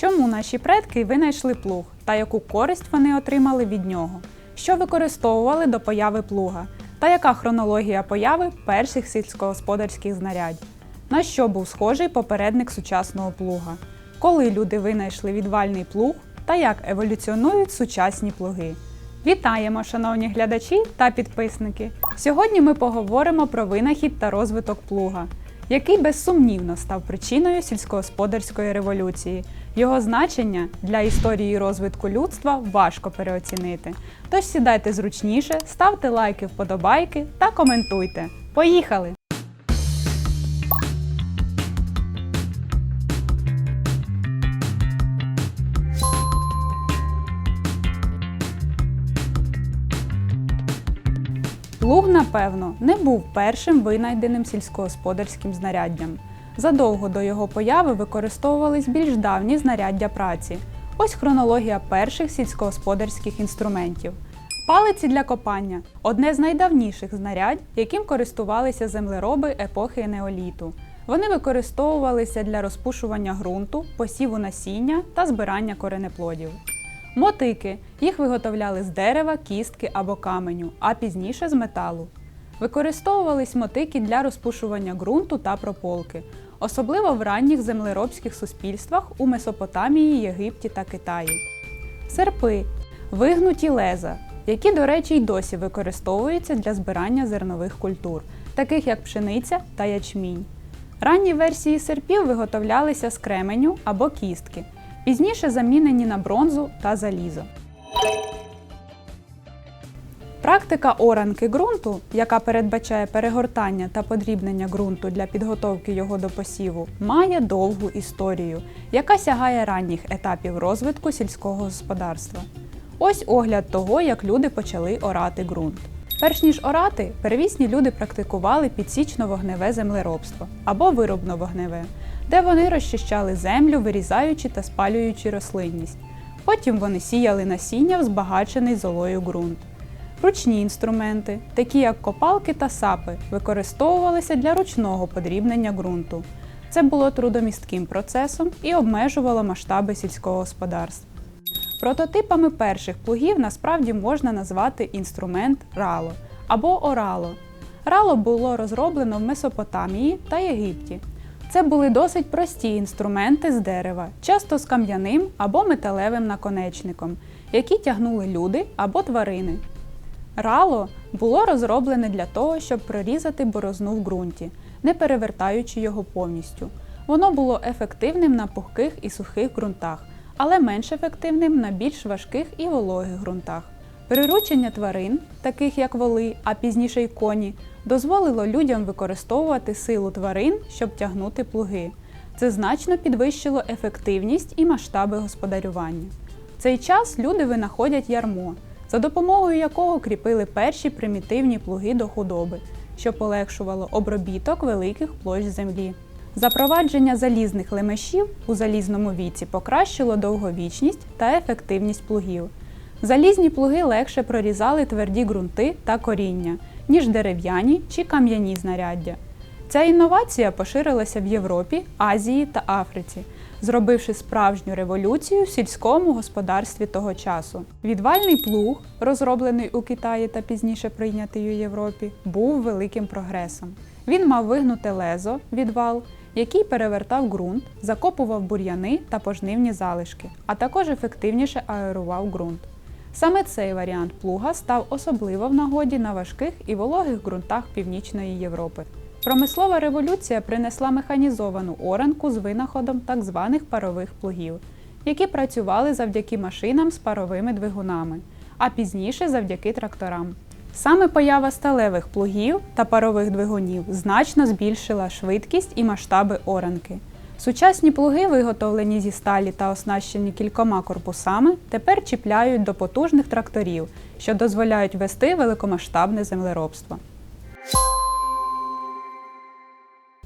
Чому наші предки винайшли плуг та яку користь вони отримали від нього? Що використовували до появи плуга? Та яка хронологія появи перших сільськогосподарських знарядь? На що був схожий попередник сучасного плуга? Коли люди винайшли відвальний плуг та як еволюціонують сучасні плуги? Вітаємо, шановні глядачі та підписники! Сьогодні ми поговоримо про винахід та розвиток плуга, який безсумнівно став причиною сільськогосподарської революції. Його значення для історії розвитку людства важко переоцінити. Тож сідайте зручніше, ставте лайки, вподобайки та коментуйте. Поїхали! Плуг, напевно, не був першим винайденим сільськогосподарським знаряддям. Задовго до його появи використовувались більш давні знаряддя праці. Ось хронологія перших сільськогосподарських інструментів. Палиці для копання одне з найдавніших знарядь, яким користувалися землероби епохи неоліту. Вони використовувалися для розпушування ґрунту, посіву насіння та збирання коренеплодів. Мотики їх виготовляли з дерева, кістки або каменю, а пізніше з металу. Використовувались мотики для розпушування ґрунту та прополки, особливо в ранніх землеробських суспільствах у Месопотамії, Єгипті та Китаї. Серпи вигнуті леза, які, до речі, й досі використовуються для збирання зернових культур, таких як пшениця та ячмінь. Ранні версії серпів виготовлялися з кременю або кістки, пізніше замінені на бронзу та залізо. Практика оранки ґрунту, яка передбачає перегортання та подрібнення ґрунту для підготовки його до посіву, має довгу історію, яка сягає ранніх етапів розвитку сільського господарства. Ось огляд того, як люди почали орати ґрунт. Перш ніж орати, первісні люди практикували підсічно-вогневе землеробство або виробно-вогневе, де вони розчищали землю, вирізаючи та спалюючи рослинність. Потім вони сіяли насіння в збагачений золою ґрунт. Ручні інструменти, такі як копалки та сапи, використовувалися для ручного подрібнення ґрунту. Це було трудомістким процесом і обмежувало масштаби сільського господарства. Прототипами перших плугів насправді можна назвати інструмент рало або орало. Рало було розроблено в Месопотамії та Єгипті. Це були досить прості інструменти з дерева, часто з кам'яним або металевим наконечником, які тягнули люди або тварини. Рало було розроблене для того, щоб прорізати борозну в ґрунті, не перевертаючи його повністю. Воно було ефективним на пухких і сухих ґрунтах, але менш ефективним на більш важких і вологих ґрунтах. Приручення тварин, таких як воли, а пізніше й коні, дозволило людям використовувати силу тварин, щоб тягнути плуги. Це значно підвищило ефективність і масштаби господарювання. В цей час люди винаходять ярмо, за допомогою якого кріпили перші примітивні плуги до худоби, що полегшувало обробіток великих площ землі. Запровадження залізних лемешів у залізному віці покращило довговічність та ефективність плугів. Залізні плуги легше прорізали тверді ґрунти та коріння, ніж дерев'яні чи кам'яні знаряддя. Ця інновація поширилася в Європі, Азії та Африці, зробивши справжню революцію в сільському господарстві того часу. Відвальний плуг, розроблений у Китаї та пізніше прийнятий у Європі, був великим прогресом. Він мав вигнуте лезо, відвал, який перевертав ґрунт, закопував бур'яни та пожнивні залишки, а також ефективніше аерував ґрунт. Саме цей варіант плуга став особливо в нагоді на важких і вологих ґрунтах Північної Європи. Промислова революція принесла механізовану оранку з винаходом так званих парових плугів, які працювали завдяки машинам з паровими двигунами, а пізніше завдяки тракторам. Саме поява сталевих плугів та парових двигунів значно збільшила швидкість і масштаби оранки. Сучасні плуги, виготовлені зі сталі та оснащені кількома корпусами, тепер чіпляють до потужних тракторів, що дозволяють вести великомасштабне землеробство.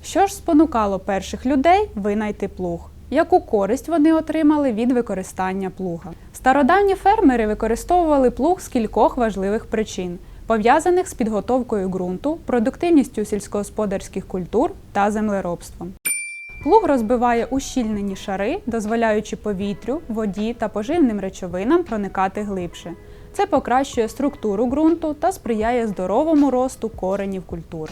Що ж спонукало перших людей винайти плуг? Яку користь вони отримали від використання плуга? Стародавні фермери використовували плуг з кількох важливих причин, пов'язаних з підготовкою ґрунту, продуктивністю сільськогосподарських культур та землеробством. Плуг розбиває ущільнені шари, дозволяючи повітрю, воді та поживним речовинам проникати глибше. Це покращує структуру ґрунту та сприяє здоровому росту коренів культур.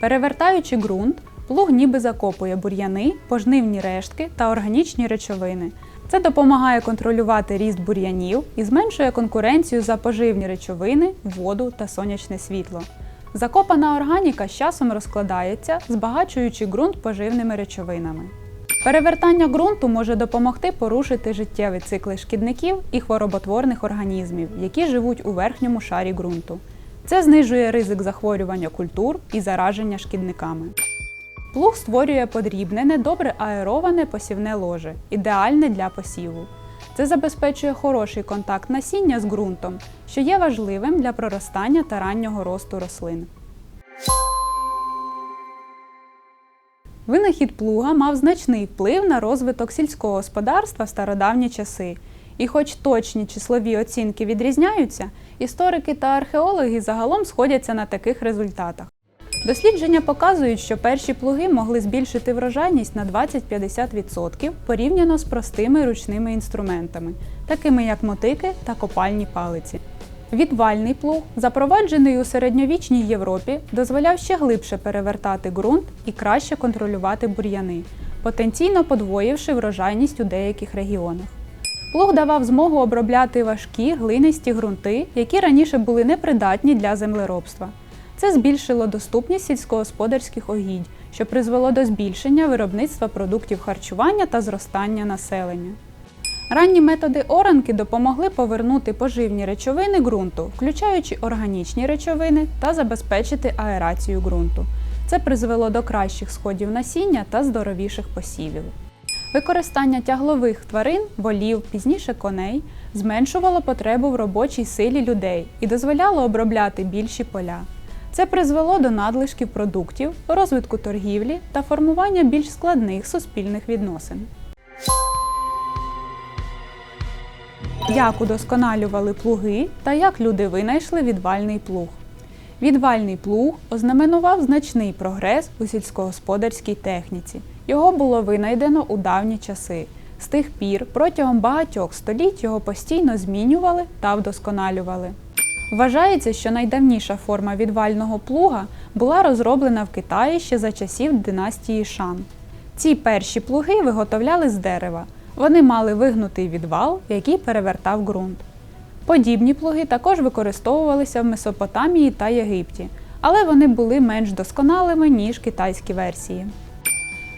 Перевертаючи ґрунт, плуг ніби закопує бур'яни, пожнивні рештки та органічні речовини. Це допомагає контролювати ріст бур'янів і зменшує конкуренцію за поживні речовини, воду та сонячне світло. Закопана органіка з часом розкладається, збагачуючи ґрунт поживними речовинами. Перевертання ґрунту може допомогти порушити життєві цикли шкідників і хвороботворних організмів, які живуть у верхньому шарі ґрунту. Це знижує ризик захворювання культур і зараження шкідниками. Плуг створює подрібнене, добре аероване посівне ложе, ідеальне для посіву. Це забезпечує хороший контакт насіння з ґрунтом, що є важливим для проростання та раннього росту рослин. Винахід плуга мав значний вплив на розвиток сільського господарства в стародавні часи. І хоч точні числові оцінки відрізняються, історики та археологи загалом сходяться на таких результатах. Дослідження показують, що перші плуги могли збільшити врожайність на 20-50% порівняно з простими ручними інструментами, такими як мотики та копальні палиці. Відвальний плуг, запроваджений у середньовічній Європі, дозволяв ще глибше перевертати ґрунт і краще контролювати бур'яни, потенційно подвоївши врожайність у деяких регіонах. Плуг давав змогу обробляти важкі глинисті ґрунти, які раніше були непридатні для землеробства. Це збільшило доступність сільськогосподарських огідь, що призвело до збільшення виробництва продуктів харчування та зростання населення. Ранні методи оранки допомогли повернути поживні речовини ґрунту, включаючи органічні речовини та забезпечити аерацію ґрунту. Це призвело до кращих сходів насіння та здоровіших посівів. Використання тяглових тварин, волів, пізніше коней, зменшувало потребу в робочій силі людей і дозволяло обробляти більші поля. Це призвело до надлишків продуктів, розвитку торгівлі та формування більш складних суспільних відносин. Як удосконалювали плуги та як люди винайшли відвальний плуг. Відвальний плуг ознаменував значний прогрес у сільськогосподарській техніці. Його було винайдено у давні часи. З тих пір протягом багатьох століть його постійно змінювали та вдосконалювали. Вважається, що найдавніша форма відвального плуга була розроблена в Китаї ще за часів династії Шан. Ці перші плуги виготовляли з дерева. Вони мали вигнутий відвал, який перевертав ґрунт. Подібні плуги також використовувалися в Месопотамії та Єгипті, але вони були менш досконалими, ніж китайські версії.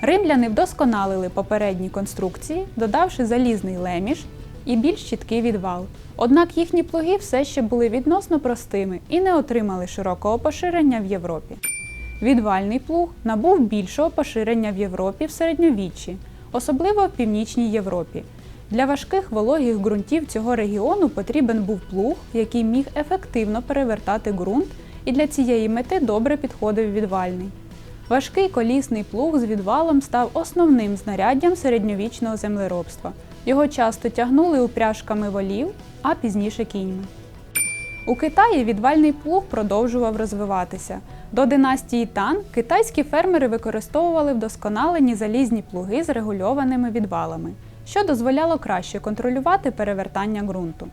Римляни вдосконалили попередні конструкції, додавши залізний леміш і більш чіткий відвал. Однак їхні плуги все ще були відносно простими і не отримали широкого поширення в Європі. Відвальний плуг набув більшого поширення в Європі в середньовіччі, особливо в Північній Європі. Для важких вологих ґрунтів цього регіону потрібен був плуг, який міг ефективно перевертати ґрунт, і для цієї мети добре підходив відвальний. Важкий колісний плуг з відвалом став основним знаряддям середньовічного землеробства. Його часто тягнули упряжками волів, а пізніше кіньми. У Китаї відвальний плуг продовжував розвиватися. До династії Тан китайські фермери використовували вдосконалені залізні плуги з регульованими відвалами, що дозволяло краще контролювати перевертання ґрунту.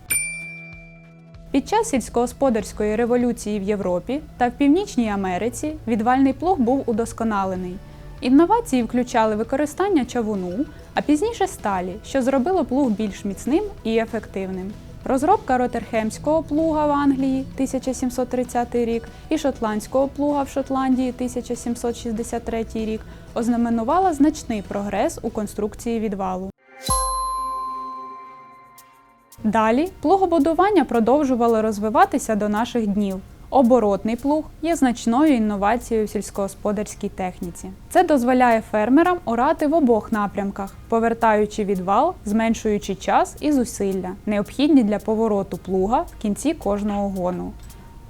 Під час сільськогосподарської революції в Європі та в Північній Америці відвальний плуг був удосконалений. Інновації включали використання чавуну, а пізніше сталі, що зробило плуг більш міцним і ефективним. Розробка Ротерхемського плуга в Англії 1730 рік і шотландського плуга в Шотландії 1763 рік ознаменувала значний прогрес у конструкції відвалу. Далі плугобудування продовжувало розвиватися до наших днів. Оборотний плуг є значною інновацією в сільськогосподарській техніці. Це дозволяє фермерам орати в обох напрямках, повертаючи відвал, зменшуючи час і зусилля, необхідні для повороту плуга в кінці кожного гону.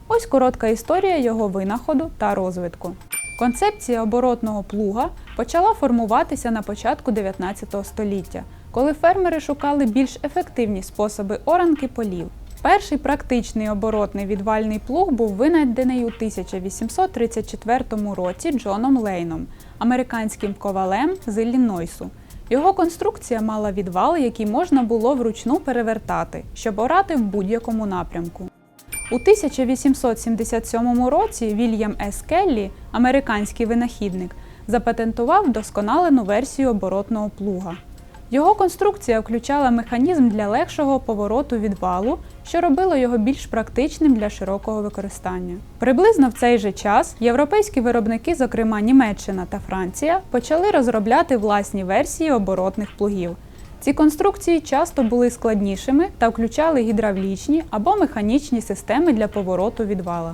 Ось коротка історія його винаходу та розвитку. Концепція оборотного плуга почала формуватися на початку 19 століття, коли фермери шукали більш ефективні способи оранки полів. Перший практичний оборотний відвальний плуг був винайдений у 1834 році Джоном Лейном, американським ковалем з Іллінойсу. Його конструкція мала відвал, який можна було вручну перевертати, щоб орати в будь-якому напрямку. У 1877 році Вільям С. Келлі, американський винахідник, запатентував досконалену версію оборотного плуга. Його конструкція включала механізм для легшого повороту відвалу, що робило його більш практичним для широкого використання. Приблизно в цей же час європейські виробники, зокрема Німеччина та Франція, почали розробляти власні версії оборотних плугів. Ці конструкції часто були складнішими та включали гідравлічні або механічні системи для повороту відвала.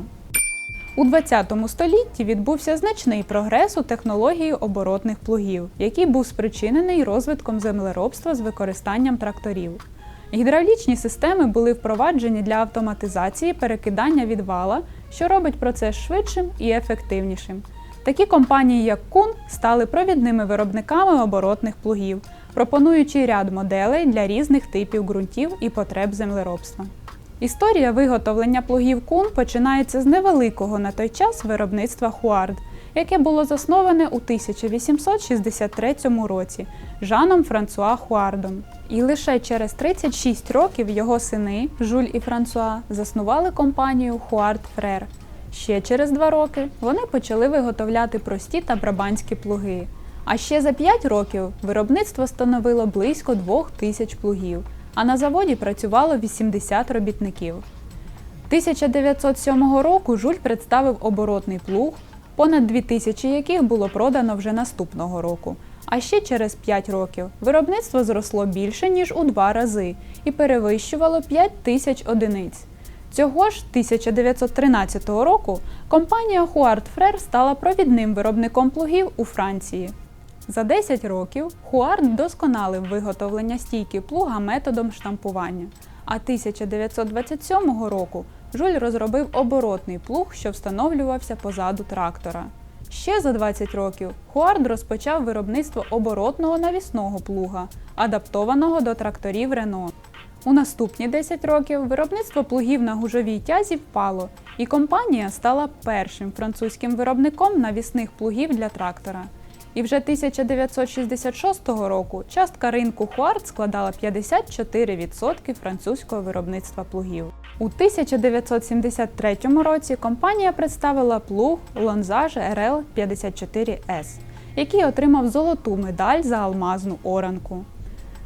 У 20 столітті відбувся значний прогрес у технології оборотних плугів, який був спричинений розвитком землеробства з використанням тракторів. Гідравлічні системи були впроваджені для автоматизації перекидання відвала, що робить процес швидшим і ефективнішим. Такі компанії, як Кун, стали провідними виробниками оборотних плугів, пропонуючи ряд моделей для різних типів ґрунтів і потреб землеробства. Історія виготовлення плугів кун починається з невеликого на той час виробництва Хуард, яке було засноване у 1863 році Жаном Франсуа Хуардом. І лише через 36 років його сини Жуль і Франсуа заснували компанію Хуард Фрер. Ще через два роки вони почали виготовляти прості та брабанські плуги. А ще за 5 років виробництво становило близько 2 тисяч плугів, а на заводі працювало 80 робітників. 1907 року Жуль представив оборотний плуг, понад 2000 яких було продано вже наступного року. А ще через 5 років виробництво зросло більше, ніж у два рази, і перевищувало 5 тисяч одиниць. Цього ж 1913 року компанія Хуард Фрер стала провідним виробником плугів у Франції. За 10 років Хуард досконалив виготовлення стійки плуга методом штампування. А 1927 року Жуль розробив оборотний плуг, що встановлювався позаду трактора. Ще за 20 років Хуард розпочав виробництво оборотного навісного плуга, адаптованого до тракторів Рено. У наступні 10 років виробництво плугів на гужовій тязі впало, і компанія стала першим французьким виробником навісних плугів для трактора. І вже 1966 року частка ринку Хуард складала 54% французького виробництва плугів. У 1973 році компанія представила плуг Лонзаж RL 54S, який отримав золоту медаль за алмазну оранку.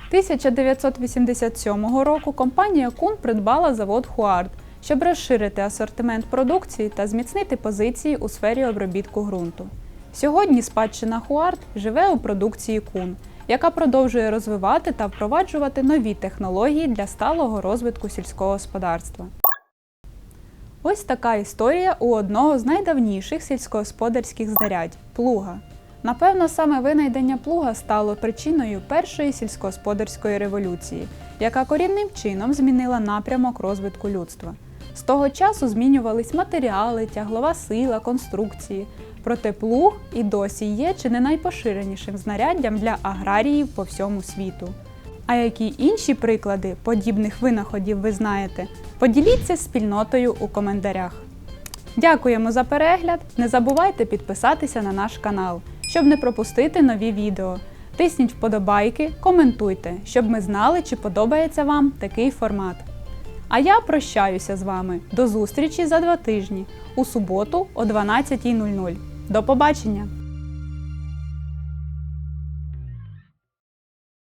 1987 року компанія Кун придбала завод Хуард, щоб розширити асортимент продукції та зміцнити позиції у сфері обробітку ґрунту. Сьогодні спадщина Хуард живе у продукції Кун, яка продовжує розвивати та впроваджувати нові технології для сталого розвитку сільського господарства. Ось така історія у одного з найдавніших сільськогосподарських знарядь плуга. Напевно, саме винайдення плуга стало причиною першої сільськогосподарської революції, яка корінним чином змінила напрямок розвитку людства. З того часу змінювались матеріали, тяглова сила, конструкції. Проте плуг і досі є чи не найпоширенішим знаряддям для аграріїв по всьому світу. А які інші приклади подібних винаходів ви знаєте? Поділіться спільнотою у коментарях. Дякуємо за перегляд! Не забувайте підписатися на наш канал, щоб не пропустити нові відео. Тисніть вподобайки, коментуйте, щоб ми знали, чи подобається вам такий формат. А я прощаюся з вами до зустрічі за два тижні у суботу о 12.00. До побачення!